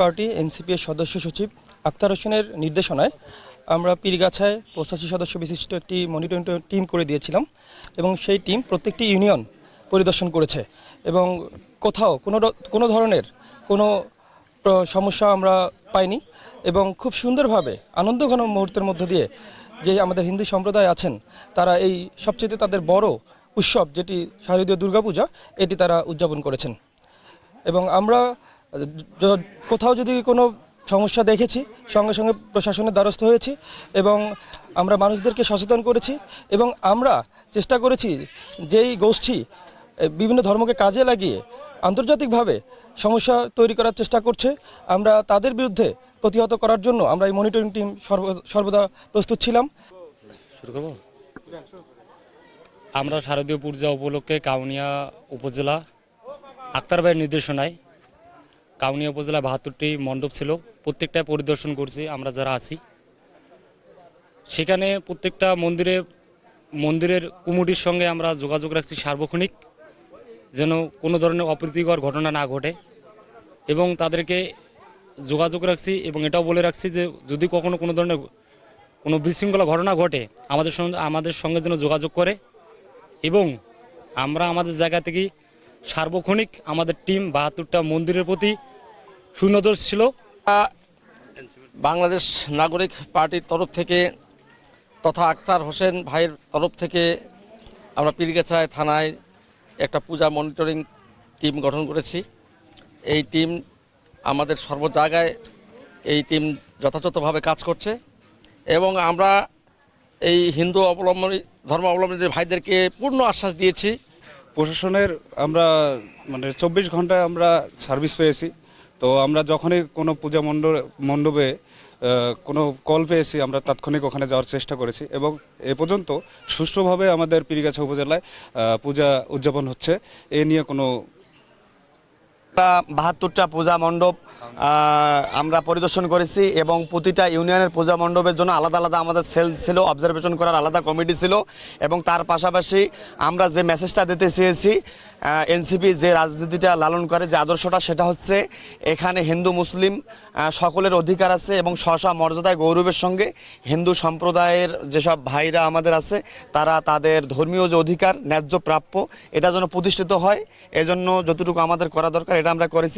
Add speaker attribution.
Speaker 1: Party, NCP এর সদস্য সচিব আক্তার হোসেনের নির্দেশনায় আমরা পীরগাছায় পঁচাশি সদস্য বিশিষ্ট একটি মনিটরিং টিম করে দিয়েছিলাম এবং সেই টিম প্রত্যেকটি ইউনিয়ন পরিদর্শন করেছে এবং কোথাও কোনো কোনো ধরনের কোনো সমস্যা আমরা পাইনি এবং খুব সুন্দরভাবে আনন্দঘন মুহূর্তের মধ্য দিয়ে যে আমাদের হিন্দু সম্প্রদায় আছেন, তারা এই সবচেয়ে তাদের বড় উৎসব যেটি শারদীয় দুর্গাপূজা, এটি তারা উদযাপন করেছেন। এবং আমরা কোথাও যদি কোনো সমস্যা দেখেছি সঙ্গে সঙ্গে প্রশাসনের দ্বারস্থ হয়েছি এবং আমরা মানুষদেরকে সচেতন করেছি এবং আমরা চেষ্টা করেছি যেই গোষ্ঠী বিভিন্ন ধর্মকে কাজে লাগিয়ে আন্তর্জাতিকভাবে সমস্যা তৈরি করার চেষ্টা করছে আমরা তাদের বিরুদ্ধে প্রতিহত করার জন্য আমরা এই মনিটরিং টিম সর্ব- সর্বদা প্রস্তুত ছিলাম।
Speaker 2: আমরা শারদীয় পূজা উপলক্ষে কাউনিয়া উপজেলা আক্তার ভাইয়ের নির্দেশনায় কাউনিয়া উপজেলা বাহাত্তরটি মণ্ডপ ছিল। প্রত্যেকটা পরিদর্শন করছি, আমরা যারা আছি। সেখানে প্রত্যেকটা মন্দিরে, মন্দিরের কুমুটির সঙ্গে আমরা যোগাযোগ রাখছি সার্বক্ষণিক, যেন কোনো ধরনের অপ্রীতিকর ঘটনা না ঘটে। এবং তাদেরকে যোগাযোগ রাখছি এবং এটাও বলে রাখছি যে, যদি কখনো কোনো ধরনের কোনো বিশৃঙ্খলা ঘটনা ঘটে, আমাদের সঙ্গে আমাদের সঙ্গে যেন যোগাযোগ করে। এবং আমরা আমাদের জায়গা থেকে সার্বক্ষণিক আমাদের টিম বাহাত্তরটা মন্দিরের প্রতি সুনজর ছিল।
Speaker 3: বাংলাদেশ নাগরিক পার্টির তরফ থেকে তথা আক্তার হোসেন ভাইয়ের তরফ থেকে আমরা পীরগাছায় থানায় একটা পূজা মনিটরিং টিম গঠন করেছি। এই টিম আমাদের সর্ব জায়গায় এই টিম যথাযথভাবে কাজ করছে এবং আমরা এই হিন্দু অবলম্বনী ধর্ম অবলম্বনী ভাইদেরকে পূর্ণ আশ্বাস দিয়েছি
Speaker 4: প্রশাসনের আমরা মানে চব্বিশ ঘন্টায় আমরা সার্ভিস পেয়েছি। তো আমরা যখনই কোনো পূজা মণ্ডপ মণ্ডপে কোনো কল পেয়েছি, আমরা তাৎক্ষণিক ওখানে যাওয়ার চেষ্টা করেছি এবং এ পর্যন্ত সুষ্ঠুভাবে আমাদের পিরিগাছা উপজেলায় পূজা উদযাপন হচ্ছে। এ নিয়ে কোনো
Speaker 5: বাহাত্তরটা পূজা মণ্ডপ আমরা পরিদর্শন করেছি এবং প্রতিটা ইউনিয়নের পূজা মণ্ডপের জন্য আলাদা আলাদা আমাদের সেল ছিল অবজারভেশন করার আলাদা কমিটি ছিল এবং তার পাশাপাশি আমরা যে মেসেজটা দিতে চেয়েছি এনসিপি যে রাজনীতিটা লালন করে, যে আদর্শটা, সেটা হচ্ছে এখানে হিন্দু, মুসলিম সকলের অধিকার আছে এবং স্বসা মর্যাদায় গৌরবের সঙ্গে হিন্দু সম্প্রদায়ের যেসব ভাইরা আমাদের আছে, তারা তাদের ধর্মীয় যে অধিকার, ন্যায্য প্রাপ্য, এটা যেন প্রতিষ্ঠিত হয়। এজন্য যতটুকু আমাদের করা দরকার, এটা আমরা করেছি।